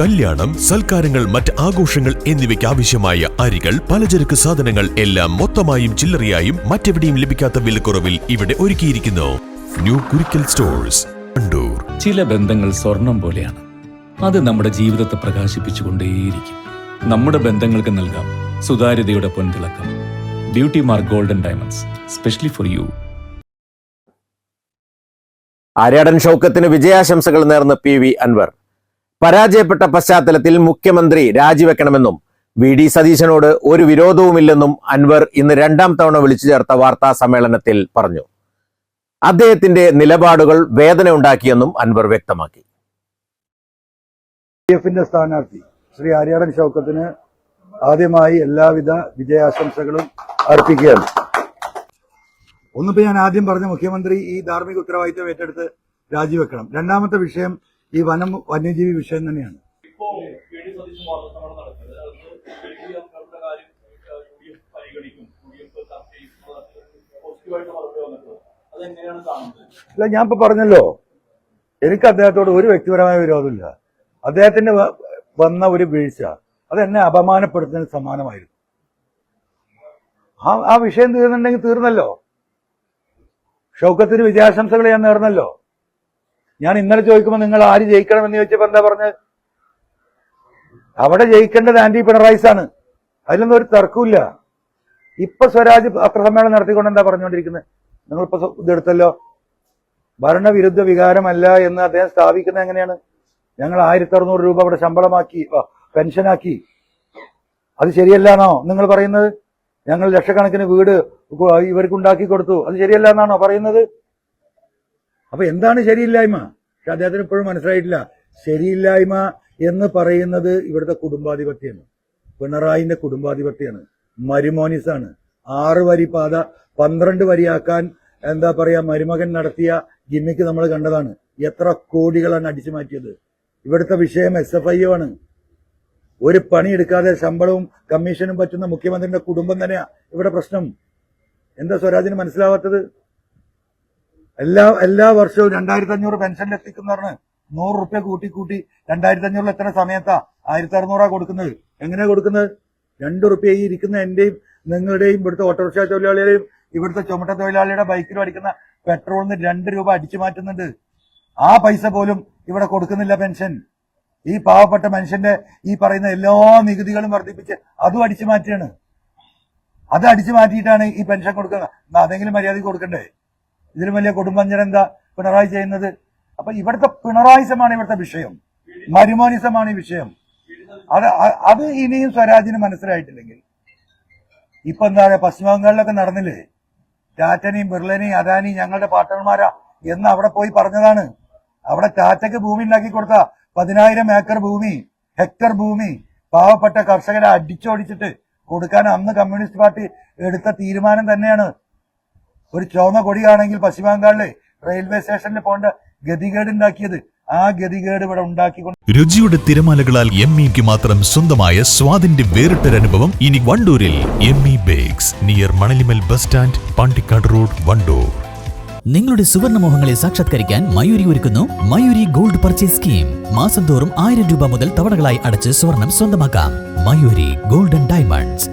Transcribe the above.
കല്യാണം സൽക്കാരങ്ങൾ മറ്റ് ആഘോഷങ്ങൾ എന്നിവയ്ക്ക് ആവശ്യമായ അരികൾ പലചരക്ക് സാധനങ്ങൾ എല്ലാം മൊത്തമായും ചില്ലറയായും മറ്റെവിടെയും ലഭിക്കാത്ത വിലക്കുറവിൽ ഇവിടെ ഒരുക്കിയിരിക്കുന്നു. ന്യൂ കുരിക്കൽ സ്റ്റോഴ്സ് കണ്ടൂർ ചില ബന്ധങ്ങൾ സ്വർണം പോലെയാണ്. അത് നമ്മുടെ ജീവിതത്തെ പ്രകാശിപ്പിച്ചുകൊണ്ടേയിരിക്കും. നമ്മുടെ ബന്ധങ്ങൾക്ക് നൽകാം സുതാര്യതയുടെ പൊൻതിളക്കം. Beauty mark golden diamonds specially for you Aryadan ഷൗക്കത്തിന് വിജയാശംസകൾ നേർന്ന പി വി അൻവർ. പരാജയപ്പെട്ട പശ്ചാത്തലത്തിൽ മുഖ്യമന്ത്രി രാജിവെക്കണമെന്നും വി ഡി സതീശനോട് ഒരു വിരോധവുമില്ലെന്നും അൻവർ ഇന്ന് രണ്ടാം തവണ വിളിച്ചു ചേർത്ത വാർത്താ സമ്മേളനത്തിൽ പറഞ്ഞു. അദ്ദേഹത്തിന്റെ നിലപാടുകൾ വേദന ഉണ്ടാക്കിയെന്നും അൻവർ വ്യക്തമാക്കി. എഫിന്റെ സ്ഥാനാർത്ഥി ശ്രീ ആര്യാടൻ ഷൗക്കത്തിന് ആദ്യമായി എല്ലാവിധ വിജയാശംസകളും അർപ്പിക്കുകയാണ്. ഒന്നിപ്പോ ഞാൻ ആദ്യം പറഞ്ഞ മുഖ്യമന്ത്രി ഈ ധാർമ്മിക ഉത്തരവാദിത്വം ഏറ്റെടുത്ത് രാജിവെക്കണം. രണ്ടാമത്തെ വിഷയം ഈ വനം വന്യജീവി വിഷയം തന്നെയാണ്. അല്ല ഞാൻ ഇപ്പൊ പറഞ്ഞല്ലോ. എനിക്ക് അദ്ദേഹത്തോട് ഒരു വ്യക്തിപരമായ വിരോധമില്ല. അദ്ദേഹത്തിന് വന്ന ഒരു വീഴ്ച അത് എന്നെ അപമാനപ്പെടുത്തുന്നതിന് സമാനമായിരുന്നു. ആ ആ വിഷയം തീർന്നുണ്ടെങ്കിൽ തീർന്നല്ലോ. ഷൗക്കത്തിന് വിജയാശംസകൾ ഞാൻ നേർന്നല്ലോ. ഞാൻ ഇന്നലെ ചോദിക്കുമ്പോൾ നിങ്ങൾ ആര് ജയിക്കണമെന്ന് ചോദിച്ചപ്പോ എന്താ പറഞ്ഞത് അവിടെ ജയിക്കേണ്ടത് ആന്റി പിണറായിസ് ആണ്. അതിലൊന്നും ഒരു തർക്കമില്ല ഇപ്പൊ സ്വരാജ് പത്രസമ്മേളനം നടത്തിക്കൊണ്ട് എന്താ പറഞ്ഞുകൊണ്ടിരിക്കുന്നത്? നിങ്ങളിപ്പോ ഇതെടുത്തല്ലോ ഭരണവിരുദ്ധ വികാരമല്ല എന്ന് അദ്ദേഹം സ്ഥാപിക്കുന്നത് എങ്ങനെയാണ്? ഞങ്ങൾ ആയിരത്തി അറുന്നൂറ് രൂപ അവിടെ ശമ്പളമാക്കി പെൻഷനാക്കി. അത് ശരിയല്ലാന്നോ? നിങ്ങൾ പറയുന്നത്? ഞങ്ങൾ ലക്ഷക്കണക്കിന് വീട് ഇവർക്ക് ഉണ്ടാക്കി കൊടുത്തു. അത് ശരിയല്ല എന്നാണോ പറയുന്നത്? അപ്പൊ എന്താണ് ശരിയില്ലായ്മ? പക്ഷെ അദ്ദേഹത്തിന് ഇപ്പോഴും മനസ്സിലായിട്ടില്ല. ശരിയില്ലായ്മ എന്ന് പറയുന്നത് ഇവിടുത്തെ കുടുംബാധിപത്യമാണ്. പിണറായിന്റെ കുടുംബാധിപത്യമാണ്. മരുമോനിസാണ്. ആറ് വരി പാത പന്ത്രണ്ട് വരിയാക്കാൻ എന്താ പറയാ മരുമകൻ നടത്തിയ ജിമ്മിക്ക് നമ്മൾ കണ്ടതാണ്. എത്ര കോടികളാണ് അടിച്ചു മാറ്റിയത്. ഇവിടുത്തെ വിഷയം എസ് എഫ് ആണ്. ഒരു പണിയെടുക്കാതെ ശമ്പളവും കമ്മീഷനും പറ്റുന്ന മുഖ്യമന്ത്രിയുടെ കുടുംബം തന്നെയാ ഇവിടെ പ്രശ്നം. എന്താ സ്വരാജിന് മനസ്സിലാവാത്തത്? എല്ലാ എല്ലാ വർഷവും രണ്ടായിരത്തി അഞ്ഞൂറ് പെൻഷനിൽ പറഞ്ഞ് നൂറ് റുപ്യ കൂട്ടി കൂട്ടി രണ്ടായിരത്തി അഞ്ഞൂറിൽ എത്ര സമയത്താ ആയിരത്തി അറുന്നൂറാ കൊടുക്കുന്നത്. എങ്ങനെയാ കൊടുക്കുന്നത്? രണ്ട് റുപ്യ ഈ ഇരിക്കുന്ന എന്റെയും നിങ്ങളുടെയും ഇവിടുത്തെ ഓട്ടോറിക്ഷ തൊഴിലാളിയുടെയും ഇവിടുത്തെ ചുമട്ട തൊഴിലാളിയുടെ ബൈക്കിൽ അടിക്കുന്ന പെട്രോളിന് രണ്ട് രൂപ അടിച്ചു മാറ്റുന്നുണ്ട്. ആ പൈസ പോലും ഇവിടെ കൊടുക്കുന്നില്ല പെൻഷൻ. ഈ പാവപ്പെട്ട മനുഷ്യന്റെ ഈ പറയുന്ന എല്ലാ നികുതികളും വർദ്ധിപ്പിച്ച് അതും അടിച്ചു മാറ്റുകയാണ്. അത് അടിച്ചു മാറ്റിയിട്ടാണ് ഈ പെൻഷൻ കൊടുക്കുന്നത്. അതെങ്കിലും മര്യാദയ്ക്ക് കൊടുക്കണ്ടേ? ഇതിലും വലിയ കുടുംബഞ്ചന എന്താ പിണറായി ചെയ്യുന്നത്. അപ്പൊ ഇവിടുത്തെ പിണറായിസമാണ് ഇവിടുത്തെ വിഷയം. മരുമോനിസമാണ് ഈ വിഷയം. അത് അത് ഇനിയും സ്വരാജിന് മനസ്സിലായിട്ടില്ലെങ്കിൽ. ഇപ്പൊ എന്താ പറയാ പശ്ചിമബംഗാളിലൊക്കെ നടന്നില്ലേ? ടാറ്റനെയും ബിർളനെയും അദാനിയും ഞങ്ങളുടെ പാർട്ട്ണർമാരാ എന്ന് അവിടെ പോയി പറഞ്ഞതാണ്. അവിടെ ടാറ്റയ്ക്ക് ഭൂമി ഉണ്ടാക്കി കൊടുത്ത പതിനായിരം ഏക്കർ ഭൂമി ഹെക്ടർ ഭൂമി പാവപ്പെട്ട കർഷകരെ അടിച്ചോടിച്ചിട്ട് കൊടുക്കാൻ അന്ന് കമ്മ്യൂണിസ്റ്റ് പാർട്ടി എടുത്ത തീരുമാനം തന്നെയാണ്. ഒരു ചുവന്ന കൊടിയാണെങ്കിൽ പശ്ചിമ ബംഗാളിലെ റെയിൽവേ സ്റ്റേഷനിൽ പോകേണ്ട ഗതികേട് ഉണ്ടാക്കിയത്. ആ ഗതികേട് ഇവിടെ ഉണ്ടാക്കിക്കൊണ്ട് രുചിയുടെ തിരമാലകളാൽ എം ഇക്ക് മാത്രം സ്വന്തമായ സ്വാദിന്റെ വേറിട്ടൊരനുഭവം ഇനി വണ്ടൂരിൽ M E bakes near Manalimal bus stand Pandikkad road Wandoor. നിങ്ങളുടെ സുവർണമോഹങ്ങളെ സാക്ഷാത്കരിക്കാൻ മയൂരി ഒരുക്കുന്നു മയൂരി ഗോൾഡ് പർച്ചേസ് സ്കീം മാസം തോറും ആയിരം രൂപ മുതൽ തവണകളായി അടച്ച് സ്വർണം സ്വന്തമാക്കാം. Mayuri golden diamonds